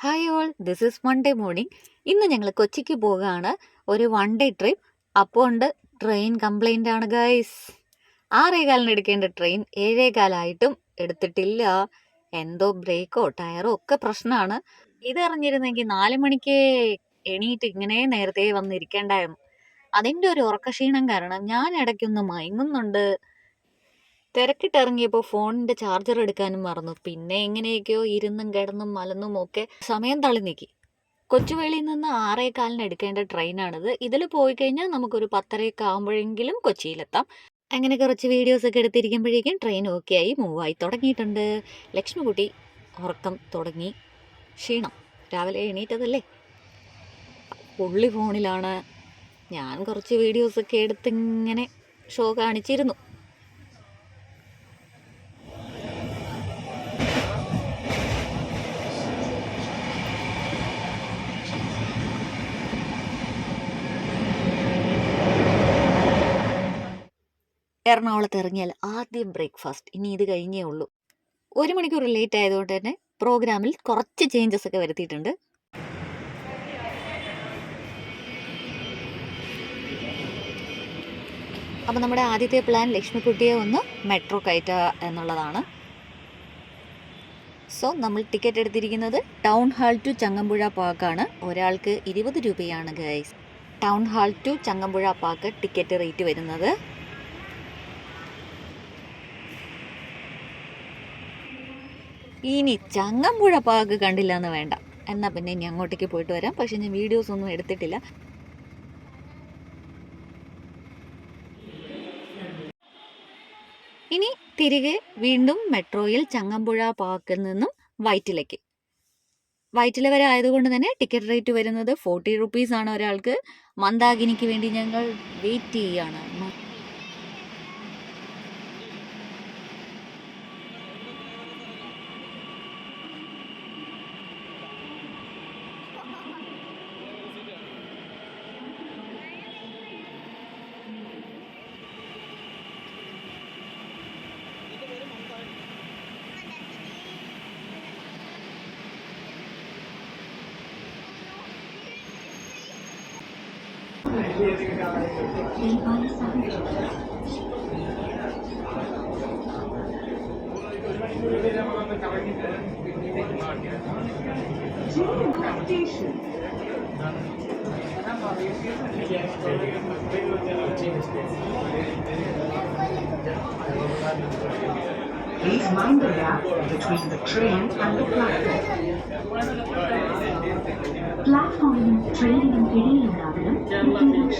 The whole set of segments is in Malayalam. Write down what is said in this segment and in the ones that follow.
Hi all this is one day morning ഇന്ന് ഞങ്ങൾ കൊച്ചിക്ക് പോവുകയാണ്. ഒരു വൺ ഡേ ട്രിപ്പ് അപ്പോൾ ഉണ്ട് ട്രെയിൻ കംപ്ലൈന്റ് ആണ് ഗൈസ് ആറേകാലിന് എടുക്കേണ്ട ട്രെയിൻ ഏഴേകാലായിട്ടും എടുത്തിട്ടില്ല. എന്തോ ബ്രേക്കോ ടയറോ ഒക്കെ പ്രശ്നമാണ് ഇതറിഞ്ഞിരുന്നെങ്കിൽ നാല് മണിക്ക് എണീറ്റ് ഇങ്ങനെ നേരത്തെ വന്നിരിക്കേണ്ടായിരുന്നു. അതിന്റെ ഒരു ഉറക്കക്ഷീണം കാരണം ഞാൻ ഇടയ്ക്കൊന്ന് മയങ്ങുന്നുണ്ട്. തിരക്കിട്ടിറങ്ങിയപ്പോൾ ഫോണിന്റെ ചാർജർ എടുക്കാനും മറന്നു. പിന്നെ എങ്ങനെയൊക്കെയോ ഇരുന്നും കിടന്നും മലന്നും ഒക്കെ സമയം തള്ളി നീക്കി. കൊച്ചുവേളിയിൽ നിന്ന് ആറേകാലിന് എടുക്കേണ്ട ട്രെയിനാണിത്. ഇതിൽ പോയി കഴിഞ്ഞാൽ നമുക്കൊരു പത്തരയൊക്കെ ആകുമ്പോഴെങ്കിലും കൊച്ചിയിലെത്താം. അങ്ങനെ കുറച്ച് വീഡിയോസ് ഒക്കെ എടുത്തിരിക്കുമ്പോഴേക്കും ട്രെയിൻ ഓക്കെ ആയി മൂവായി തുടങ്ങിയിട്ടുണ്ട്. ലക്ഷ്മിക്കുട്ടി ഉറക്കം തുടങ്ങി. ക്ഷീണം. രാവിലെ എണീറ്റതല്ലേ? പുള്ളി ഫോണിലാണ് ഞാൻ കുറച്ച് വീഡിയോസൊക്കെ എടുത്തിങ്ങനെ ഷോ കാണിച്ചിരുന്നു. എറണാകുളത്ത് ഇറങ്ങിയാൽ ആദ്യം ബ്രേക്ക്ഫാസ്റ്റ്. ഇനി ഇത് കഴിഞ്ഞേ ഉള്ളൂ. ഒരു മണിക്കൂർ ലേറ്റ് ആയതുകൊണ്ട് തന്നെ പ്രോഗ്രാമിൽ കുറച്ച് ചേഞ്ചസ് ഒക്കെ വരുത്തിയിട്ടുണ്ട്. അപ്പോൾ നമ്മുടെ ആദ്യത്തെ പ്ലാൻ ലക്ഷ്മിക്കുട്ടിയെ ഒന്ന് മെട്രോ കയറ്റുക എന്നുള്ളതാണ്. സോ നമ്മൾ ടിക്കറ്റ് എടുത്തിരിക്കുന്നത് ടൗൺ ഹാൾ ടു ചങ്ങമ്പുഴ പാർക്കാണ് ഒരാൾക്ക് ഇരുപത് രൂപയാണ് guys town hall to Changampuzha park ticket rate വരുന്നത്. ഇനി ചങ്ങമ്പുഴ പാക്ക് കണ്ടില്ല എന്ന് വേണ്ട. എന്നാൽ പിന്നെ ഇനി അങ്ങോട്ടേക്ക് പോയിട്ട് വരാം. പക്ഷെ ഞാൻ വീഡിയോസ് ഒന്നും എടുത്തിട്ടില്ല. ഇനി തിരികെ വീണ്ടും മെട്രോയിൽ ചങ്ങമ്പുഴ പാർക്കിൽ നിന്നും വൈറ്റിലേക്ക് വൈറ്റില വരെ ആയതുകൊണ്ട് തന്നെ ടിക്കറ്റ് റേറ്റ് വരുന്നത് ഫോർട്ടി റുപ്പീസ് ആണ് ഒരാൾക്ക്. മന്ദാകിനിക്ക് വേണ്ടി ഞങ്ങൾ വെയിറ്റ് ചെയ്യുകയാണ് Please mind the gap between the train and the platform. Platform, train and pedestrian Ernakulam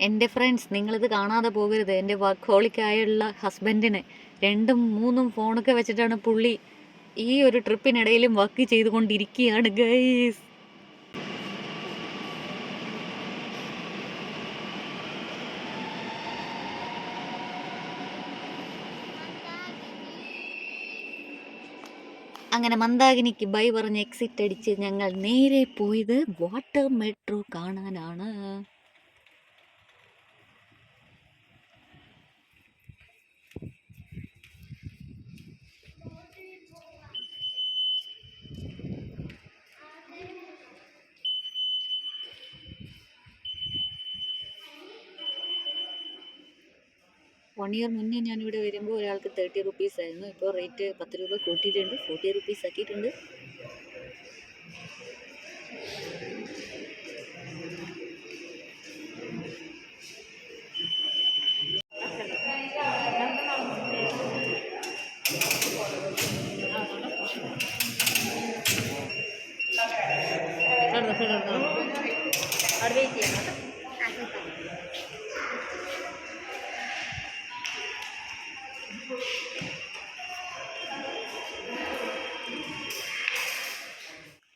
എന്റെ ഫ്രണ്ട്സ് നിങ്ങളിത് കാണാതെ പോകരുത്. എന്റെ വർക്കോളിക്കായുള്ള ഹസ്ബൻഡിന് രണ്ടും മൂന്നും ഫോണൊക്കെ വെച്ചിട്ടാണ് പുള്ളി ഈ ഒരു ട്രിപ്പിനിടയിലും വർക്ക് ചെയ്തുകൊണ്ടിരിക്കുകയാണ് ഗൈസ് അങ്ങനെ മന്ദാകിനിക്ക് ബൈ പറഞ്ഞ് എക്സിറ്റ് അടിച്ച് ഞങ്ങൾ നേരെ പോയത് വാട്ടർ മെട്രോ കാണാനാണ്. വൺ ഇയർ മുന്നേ ഞാനിവിടെ വരുമ്പോൾ ഒരാൾക്ക് തേർട്ടി റുപ്പീസ് ആയിരുന്നു. ഇപ്പോൾ റേറ്റ് പത്ത് രൂപ കൂട്ടിയിട്ടുണ്ട്. ഫോർട്ടി റുപ്പീസ് ആക്കിയിട്ടുണ്ട്.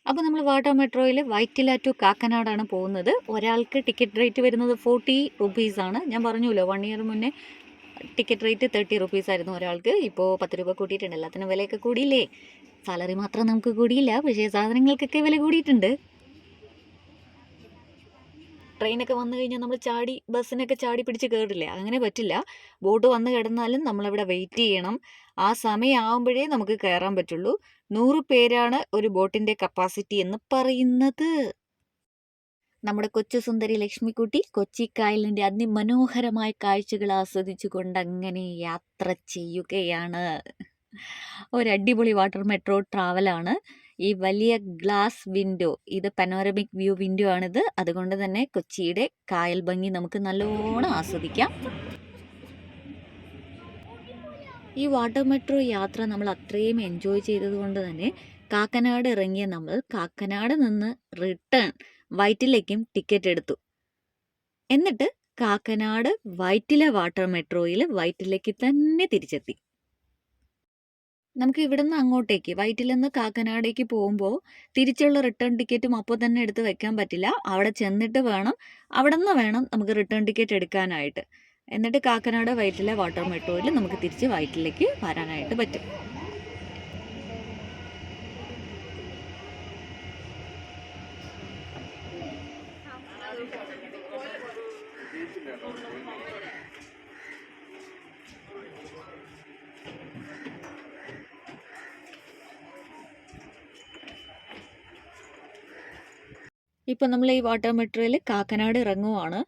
അപ്പോൾ നമ്മൾ വാട്ടർ മെട്രോയിൽ വൈറ്റില ടു കാക്കനാടാണ് പോകുന്നത്. ഒരാൾക്ക് ടിക്കറ്റ് റേറ്റ് വരുന്നത് ഫോർട്ടി റുപ്പീസാണ് ഞാൻ പറഞ്ഞല്ലോ വൺ ഇയർ മുന്നേ ടിക്കറ്റ് റേറ്റ് തേർട്ടി റുപ്പീസ് ആയിരുന്നു ഒരാൾക്ക്. ഇപ്പോൾ പത്ത് രൂപ കൂട്ടിയിട്ടുണ്ട്. എല്ലാത്തിനും വിലയൊക്കെ കൂടിയില്ലേ? സാലറി മാത്രം നമുക്ക് കൂടിയില്ല പക്ഷേ സാധനങ്ങൾക്കൊക്കെ വില കൂടിയിട്ടുണ്ട്. ട്രെയിനൊക്കെ വന്നു കഴിഞ്ഞാൽ നമ്മൾ ചാടി ബസ്സിനൊക്കെ ചാടി പിടിച്ച് കയറില്ലേ അങ്ങനെ പറ്റില്ല. ബോട്ട് വന്ന് കിടന്നാലും നമ്മളവിടെ വെയിറ്റ് ചെയ്യണം. ആ സമയമാകുമ്പോഴേ നമുക്ക് കയറാൻ പറ്റുള്ളൂ. നൂറ് പേരാണ് ഒരു ബോട്ടിന്റെ കപ്പാസിറ്റി എന്ന് പറയുന്നത്. നമ്മുടെ കൊച്ചു സുന്ദരി ലക്ഷ്മിക്കുട്ടി കൊച്ചി കായലിന്റെ അതിമനോഹരമായ കാഴ്ചകൾ ആസ്വദിച്ചുകൊണ്ട് അങ്ങനെ യാത്ര ചെയ്യുകയാണ്. ഒരടിപൊളി വാട്ടർ മെട്രോ ട്രാവലാണ് ഈ വലിയ ഗ്ലാസ് വിൻഡോ ഇത് പനോരമിക് വ്യൂ വിൻഡോ ആണിത്. അതുകൊണ്ട് തന്നെ കൊച്ചിയുടെ കായൽ ഭംഗി നമുക്ക് നല്ലോണം ആസ്വദിക്കാം. ഈ വാട്ടർ മെട്രോ യാത്ര നമ്മൾ അത്രയും എൻജോയ് ചെയ്തത് കൊണ്ട് തന്നെ കാക്കനാട് ഇറങ്ങിയ നമ്മൾ കാക്കനാട് നിന്ന് റിട്ടേൺ വൈറ്റിലേക്കും ടിക്കറ്റ് എടുത്തു. എന്നിട്ട് കാക്കനാട് വൈറ്റില വാട്ടർ മെട്രോയിൽ വൈറ്റിലേക്ക് തന്നെ തിരിച്ചെത്തി. നമുക്ക് ഇവിടുന്ന് അങ്ങോട്ടേക്ക് വൈറ്റിൽ നിന്ന് കാക്കനാടേക്ക് പോകുമ്പോൾ തിരിച്ചുള്ള റിട്ടേൺ ടിക്കറ്റും അപ്പോൾ തന്നെ എടുത്ത് വെക്കാൻ പറ്റില്ല. അവിടെ ചെന്നിട്ട് വേണം അവിടെ നിന്ന് വേണം നമുക്ക് റിട്ടേൺ ടിക്കറ്റ് എടുക്കാനായിട്ട്. എന്നിട്ട് കാക്കനാട് വൈറ്റിലെ വാട്ടർ മെട്രോയിൽ നമുക്ക് തിരിച്ച് വൈറ്റിലേക്ക് വരാനായിട്ട് പറ്റും. ഇപ്പോൾ നമ്മൾ ഈ വാട്ടർ മെട്രോയിൽ കാക്കനാട് ഇറങ്ങുവാണ്.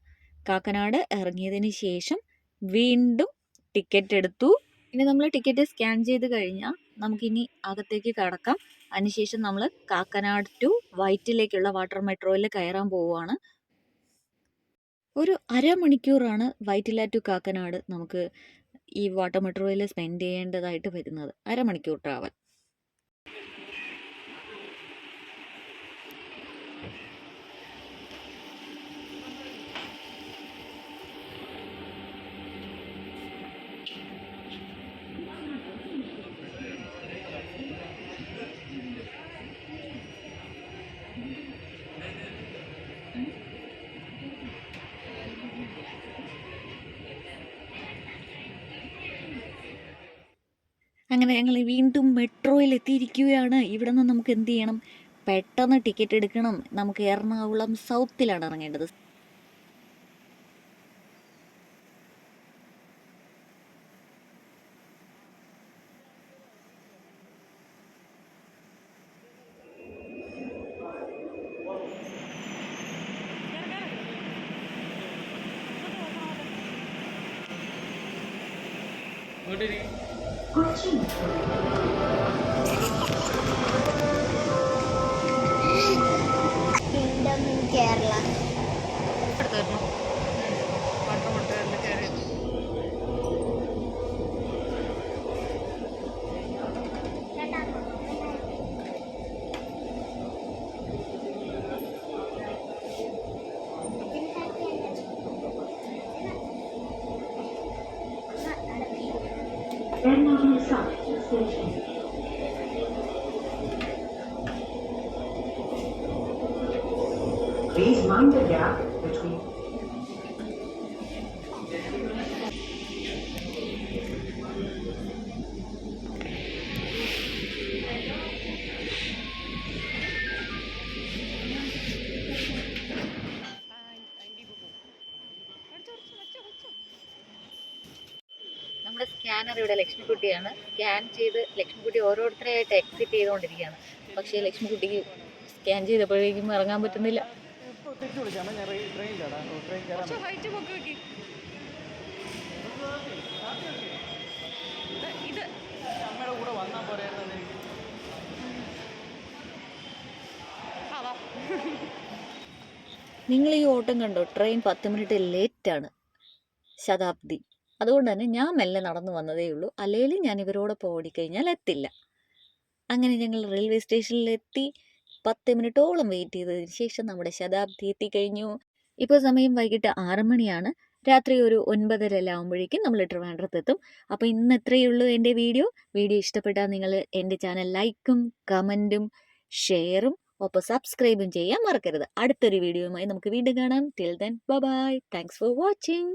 കാക്കനാട് ഇറങ്ങിയതിന് ശേഷം വീണ്ടും ടിക്കറ്റ് എടുത്തു. ഇനി നമ്മൾ ടിക്കറ്റ് സ്കാൻ ചെയ്ത് കഴിഞ്ഞാൽ നമുക്കിനി അകത്തേക്ക് കടക്കാം. അതിനുശേഷം നമ്മൾ കാക്കനാട് ടു വൈറ്റിലേക്കുള്ള വാട്ടർ മെട്രോയിൽ കയറാൻ പോവുകയാണ് ഒരു അരമണിക്കൂറാണ് വൈറ്റില ടു കാക്കനാട് നമുക്ക് ഈ വാട്ടർ മെട്രോയിൽ സ്പെൻഡ് ചെയ്യേണ്ടതായിട്ട് വരുന്നത്. അരമണിക്കൂർ ട്രാവൽ. അങ്ങനെ ഞങ്ങൾ വീണ്ടും മെട്രോയിൽ എത്തിയിരിക്കുകയാണ് ഇവിടെ നിന്ന് നമുക്ക് എന്ത് ചെയ്യണം? പെട്ടെന്ന് ടിക്കറ്റ് എടുക്കണം. നമുക്ക് എറണാകുളം സൗത്തിലാണ് ഇറങ്ങേണ്ടത്. ご注意。Please mind the gap between നമ്മുടെ സ്കാനർ ഇവിടെ ലക്ഷ്മിക്കുട്ടിയാണ്. സ്കാൻ ചെയ്ത് ലക്ഷ്മിക്കുട്ടി ഓരോരുത്തരെയായിട്ട് എക്സിറ്റ് ചെയ്തുകൊണ്ടിരിക്കുകയാണ്. പക്ഷേ ലക്ഷ്മിക്കുട്ടിക്ക് സ്കാൻ ചെയ്തപ്പോഴേക്കും ഇറങ്ങാൻ പറ്റുന്നില്ല. തിരിച്ചു വിളിച്ചാൽ ഞാൻ ട്രെയിനിലാണ് ട്രെയിൻ കയറാൻ അമ്മയുടെ കൂടെ വന്നാൽ പോരായിരുന്നു നിങ്ങൾ ഈ ഓട്ടം കണ്ടോ? ട്രെയിൻ പത്ത് മിനിറ്റ് ലേറ്റാണ് ശതാബ്ദി. അതുകൊണ്ട് തന്നെ ഞാൻ മെല്ലെ നടന്നു വന്നതേ ഉള്ളൂ. അല്ലെങ്കിൽ ഞാൻ ഇവരോടൊപ്പം ഓടിക്കഴിഞ്ഞാൽ എത്തില്ല. അങ്ങനെ ഞങ്ങൾ റെയിൽവേ സ്റ്റേഷനിലെത്തി പത്ത് മിനിറ്റോളം വെയിറ്റ് ചെയ്തതിന് ശേഷം നമ്മുടെ ശതാബ്ദി എത്തിക്കഴിഞ്ഞു. ഇപ്പോൾ സമയം വൈകിട്ട് ആറ് മണിയാണ്. രാത്രി ഒരു ഒൻപതര ആകുമ്പോഴേക്കും നമ്മൾ ട്രിവാൻഡ്രത്തെത്തും. അപ്പോൾ ഇന്ന് ഇത്രയേ ഉള്ളൂ എന്റെ വീഡിയോ. വീഡിയോ ഇഷ്ടപ്പെട്ടാൽ നിങ്ങൾ എന്റെ ചാനൽ ലൈക്കും കമന്റും ഷെയറും ഒപ്പം സബ്സ്ക്രൈബും ചെയ്യാൻ മറക്കരുത്. അടുത്തൊരു വീഡിയോയുമായി നമുക്ക് വീണ്ടും കാണാം. Till then bye thanks for watching